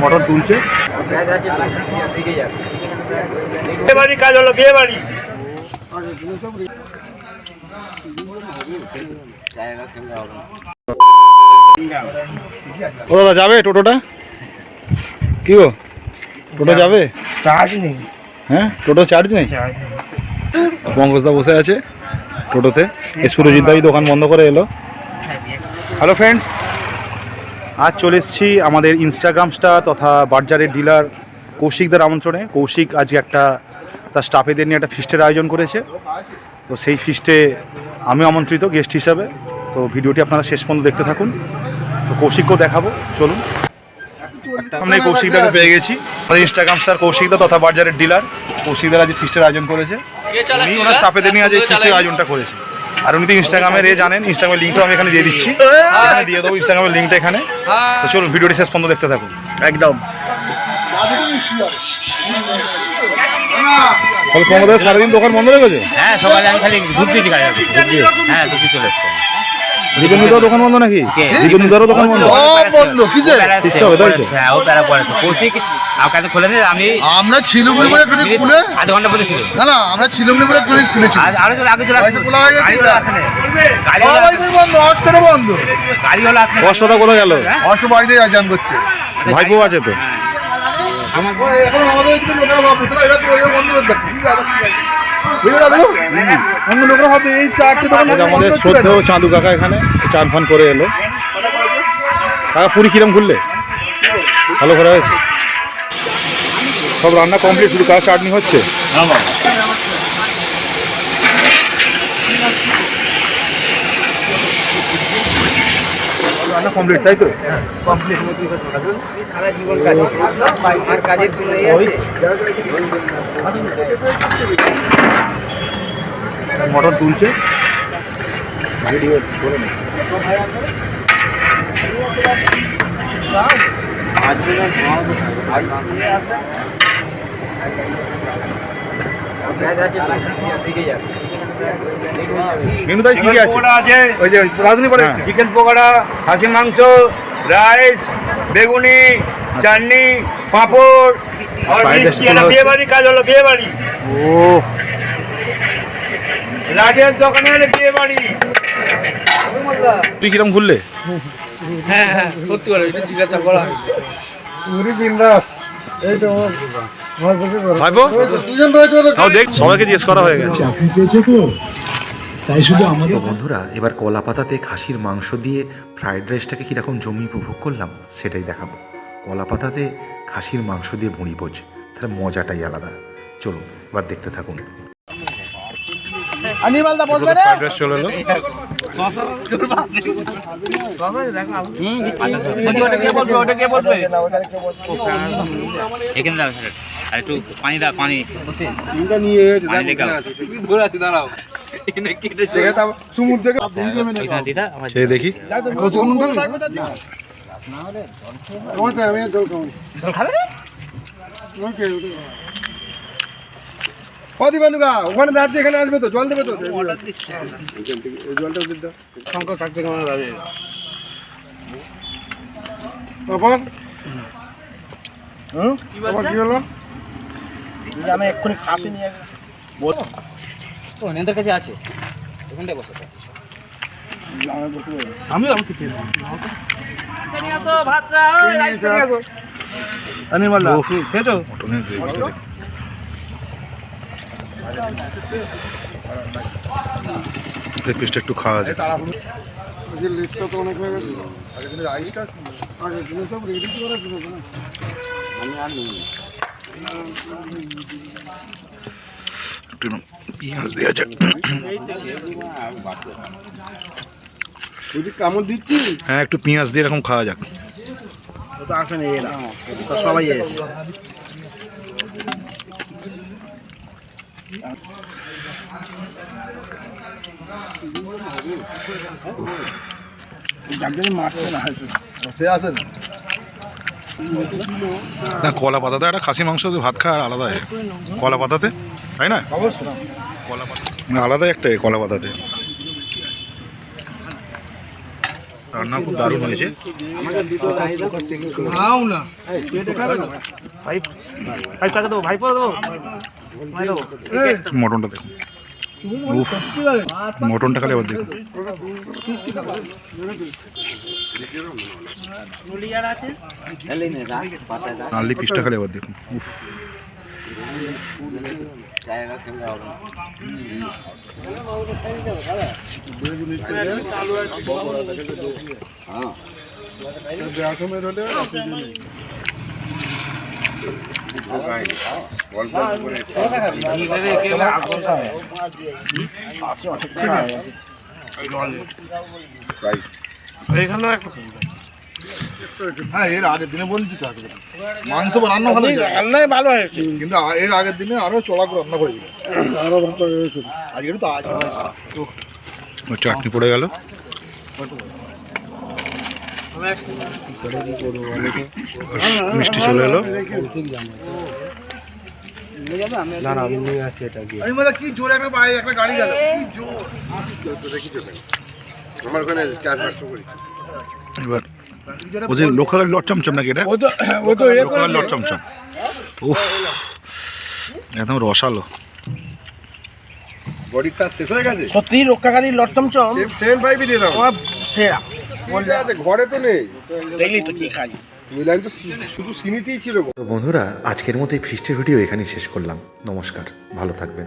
মটর তুলছে। বাড়ি কাজ হলো বিয়ে বাড়ি ও দাদা যাবে টোটোটা? কি গো? টোটো যাবে। চার্জ নেই। হ্যাঁ? টোটো চার্জ নেই? পঙ্কজদা বসে আছে টোটোতে। এই সুরজিৎ দাই দোকান বন্ধ করে এলো। হ্যালো ফ্রেন্ডস আজ চলে এসেছি আমাদের ইনস্টাগ্রাম স্টার তথা বার্জারের ডিলার কৌশিকদের আমন্ত্রণে। কৌশিক আজকে একটা তার স্টাফেদের নিয়ে একটা ফিস্টের আয়োজন করেছে। তো সেই ফিস্টে আমি আমন্ত্রিত গেস্ট হিসাবে। তো ভিডিওটি আপনারা শেষ পর্যন্ত দেখতে থাকুন। তো কৌশিককেও দেখাবো চলুন। আমরা এই কৌশিকদাকে পেয়ে গেছি। আমাদের ইনস্টাগ্রাম স্টার কৌশিকদা তথা বার্জারের ডিলার কৌশিকদার আজ ফিস্টের আয়োজন করেছে। উনি ওনার স্টাফেদের নিয়ে আজ এই ফিস্টের আয়োজনটা করেছে। আর উনি তো ইনস্টাগ্রামের এ জানেন ইনস্টাগ্রামের লিঙ্কটা আমি এখানে দিয়ে দিচ্ছি। এখানে দিয়ে দেবো ইনস্টাগ্রামের লিঙ্কটা এখানে। তো চলুন ভিডিওটি শেষ পর্যন্ত দেখতে থাকুন। একদম। তাহলে তোমাদের সারাদিন দোকান বন্ধ রেখেছে? হ্যাঁ সবাই আমি খালি ঘুরতে হ্যাঁ দুধ চলে এসছে। দীপেন্দুদার দোকান বন্ধ নাকি? কে? দীপেন্দুদারও দোকান বন্ধ? বন্ধ, কিসের? ফিস্ট হবে, তাই তো? হ্যাঁ ও প্যারা খুলে আমি আমরা ছিলুম নি বলে খুলে আধ ঘণ্টা পরে ছিল না না আমরা ছিলুম নি বলে টনিক খুলেছি আর চলে আগে চলে হয়ে গেছে? গাড়িগুলো আসে না গাড়িগুলো সবাই আসে না। কই বন্ধ অষ্টরে বন্ধ? গাড়িগুলো আসে না। কষ্টটা কোথায় গেল? অষ্ট বাড়িতে আজান করতে। ভাইপো আছে তো? অন্য লোকেরা ভাববে এই চারটে দোকান বন্ধ আমাদের? চাঁদু কাকা এখানে চান ফান করে এলো। কাকা পুরি কিরম ঘুরলে? ভালো করা হয়েছে? সব রান্না কমপ্লিট শুধু কাজ চাটনি হচ্ছে? রান্না কমপ্লিট তাই তো সারা জীবন কাজ আর কাজের আছে? মটন তুলছে কাজ আছে তো, দিকে যাবে। কি কি আছে। আছে। ওই যে রাঁধুনি পরে হ্যাঁ। চিকেন পকোড়া খাসি মাংস রাইস বেগুনি চাটনি পাঁপড়। তো। বিয়ে বাড়ি কাজ হলো বিয়ে বাড়ি। ও রাজের দোকানে হলে বিয়ে বাড়ি। তুই কিরম ঘুরলে? হ্যাঁ হ্যাঁ সত্যি করে জিজ্ঞাসা করা। রয়েছে ওদের তাও দেখ সবাইকে জিজ্ঞেস করা হয়ে গেছে। তো। বন্ধুরা এবার কলা পাতাতে খাসির মাংস দিয়ে ফ্রাইড রাইসটাকে কীরকম জমি উপভোগ করলাম সেটাই দেখাবো। কলা পাতাতে খাসির মাংস দিয়ে ভুঁড়ি ভোজ তার মজাটাই আলাদা। চলুন এবার দেখতে থাকুন। ফ্রাইড রাইস চলে এলো। ওটা কে বলবে? ওটা কে বলবে? এখানে আর একটু পানি দাও পানি। খেয়ে দেখি কদি বন্ধুকা ওখানে দাঁড়িয়ে এখানে আসবে তো জল দেবে তো। শঙ্কর কেমন লাগে তারপর কি হলো? আমি এক্ষুনি খাসি নিয়ে ও নেতার কাছে আছে। এখানটায় বসে। আমি আমি ঠিক পিসটা একটু খাওয়া যায়। লিস্টটা তো অনেক হয়ে গেছে। আগে দিনের রাইসটা আগে দিনে সব রেডি করে দিল না। একটু পেঁয়াজ দেওয়া যাক। দিচ্ছি হ্যাঁ একটু পেঁয়াজ দিয়ে এরকম খাওয়া যাক। সবাই এসে সে আছে না? না কলা পাতাতে একটা খাসি মাংস ভাত খাওয়া আর আলাদা হয় কলা পাতাতে তাই না আলাদাই একটা কলা পাতাতে রান্না খুব দারুণ হয়েছে মটনটা দেখুন মটনটা খালি আবার দেখুন নাল্লি পিসটা খালি আবার দেখুন। হ্যাঁ এর আগের দিনে বলছি তো মাংস রান্না ভালো রান্নাই ভালো হয়েছে। কিন্তু এর আগের দিনে আরও চড়া করে রান্না করেছিল আরও ভালো আজকে তো আজ ওর চাটনি পড়ে গেল। মিষ্টি চলে এলো। আমি বলে কি জোরে একটা বাইরে একটা গাড়ি গেল। কি জোর। আমার ওখানে চার করি এবার ও যে লোকাল লট চমচম নাকি এটা? Local lot chomchom. উফ একদম রসালো। শেষ হয়ে গেছে? সত্যি রক্ষাকারী লটচমচম সেভেন ফাইভই দিয়ে দাও। সেরা। ঘরে তো নেই। দেখলি তো কি খাই। তো শুধু সিনিতেই ছিল বন্ধুরা আজকের মতো এই ফিস্টের ভিডিও এখানেই শেষ করলাম। নমস্কার ভালো থাকবেন।